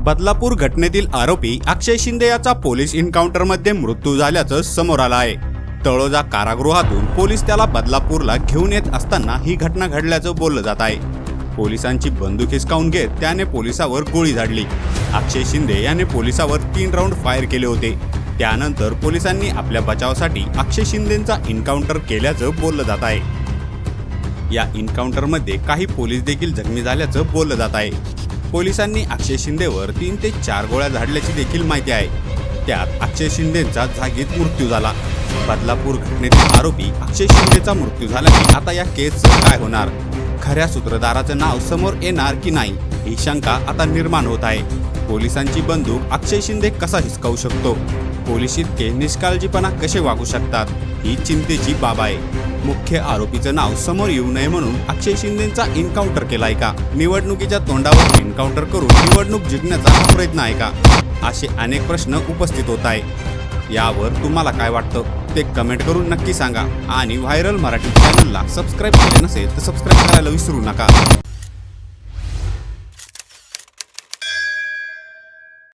बदलापूर घटनेतील आरोपी अक्षय शिंदे याचा पोलीस इन्काउंटरमध्ये मृत्यू झाल्याचं समोर आलं आहे. तळोजा कारागृहातून पोलीस त्याला बदलापूरला घेऊन येत असताना ही घटना घडल्याचं बोललं जात आहे. पोलिसांची बंदूक हिसकावून घेत त्याने पोलिसावर गोळी झाडली. अक्षय शिंदे याने पोलिसावर तीन राऊंड फायर केले होते. त्यानंतर पोलिसांनी आपल्या बचावासाठी अक्षय शिंदेचा एन्काउंटर केल्याचं बोललं जात आहे. या एन्काउंटरमध्ये काही पोलीस देखील जखमी झाल्याचं बोललं जात आहे. पोलिसांनी अक्षय शिंदेवर तीन ते चार गोळ्या झाडल्याची देखील माहिती आहे. त्यात अक्षय शिंदेचा जागीत मृत्यू झाला. बदलापूर घटनेतील आरोपी अक्षय शिंदेचा मृत्यू झाला की आता या केसचं काय होणार? खऱ्या सूत्रधाराचं नाव समोर येणार की नाही? ही शंका आता निर्माण होत आहे. पोलिसांची बंदूक अक्षय शिंदे कसा हिसकावू शकतो? पोलीस इतके निष्काळजीपणा कसे वागू शकतात? ही चिंतेची बाब आहे. मुख्य आरोपीचं नाव समोर येऊ नये म्हणून अक्षय शिंदेचा एन्काउंटर केलाय का? निवडणुकीच्या तोंडावर एन्काउंटर करून निवडणूक जिंकण्याचा हा प्रयत्न आहे का? असे अनेक प्रश्न उपस्थित होत आहे यावर तुम्हाला काय वाटतं? ते कमेंट करून नक्की सांगा. आणि व्हायरल मराठी चॅनलला सबस्क्राईब केले नसेल तर सबस्क्राईब करायला विसरू नका.